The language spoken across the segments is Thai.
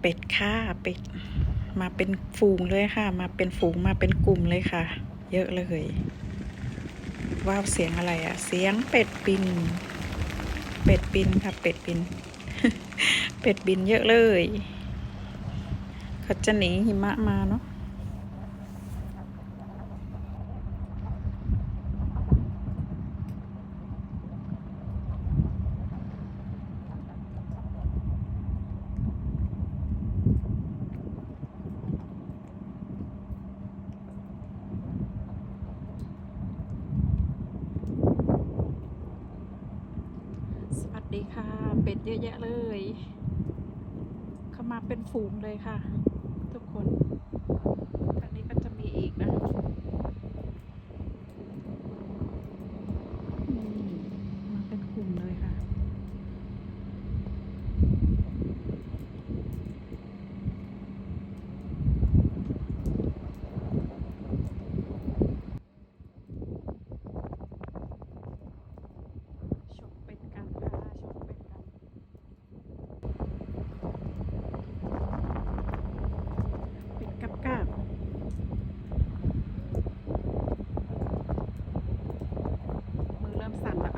เป็ดค่ะเป็ดมาเป็นฝูงเลยค่ะ มาเป็นฝูงมาเป็นกลุ่มเลยค่ะ เยอะเลยว้าวเสียงอะไรอะเสียงเป็ดบิน เป็ดบินค่ะ เป็ดบิน เป็ดบินเยอะเลยเขาจะหนีหิมะมาเนาะ สวัส ดีค่ะ เป็ดเยอะแยะเลย เข้ามาเป็นฝูงเลยค่ะ ทุกคนทางนี้ก็จะมีอีกนะอืมมาเป็นกลุ่มเลยค่ะ ชมเป็ดกันค่ะชมเป็ดกัน เป็ดกับกาบมือเริ่มสั่นละ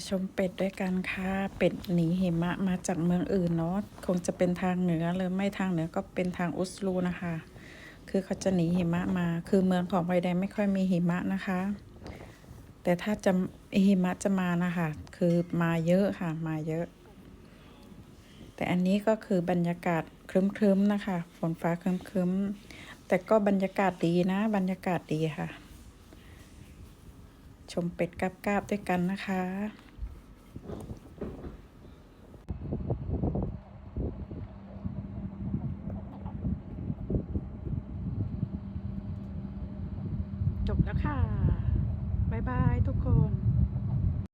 มาชมเป็ดด้วยกันค่ะ เป็ดหนีหิมะมาจากเมืองอื่นเนาะ คงจะเป็นทางเหนือหรือไม่ทางเหนือก็เป็นทางอุสลูนะคะ คือเขาจะหนีหิมะมา คือเมืองของไวแดงไม่ค่อยมีหิมะนะคะ แต่ถ้าจะหิมะจะมานะคะ คือมาเยอะค่ะ มาเยอะ แต่อันนี้ก็คือบรรยากาศครึ้มๆนะคะ ฝนฟ้าครึ้มๆ แต่ก็บรรยากาศดีนะ บรรยากาศดีค่ะชมเป็ดกาบๆด้วยกันนะคะ จบแล้วค่ะ บ๊ายบายทุกคน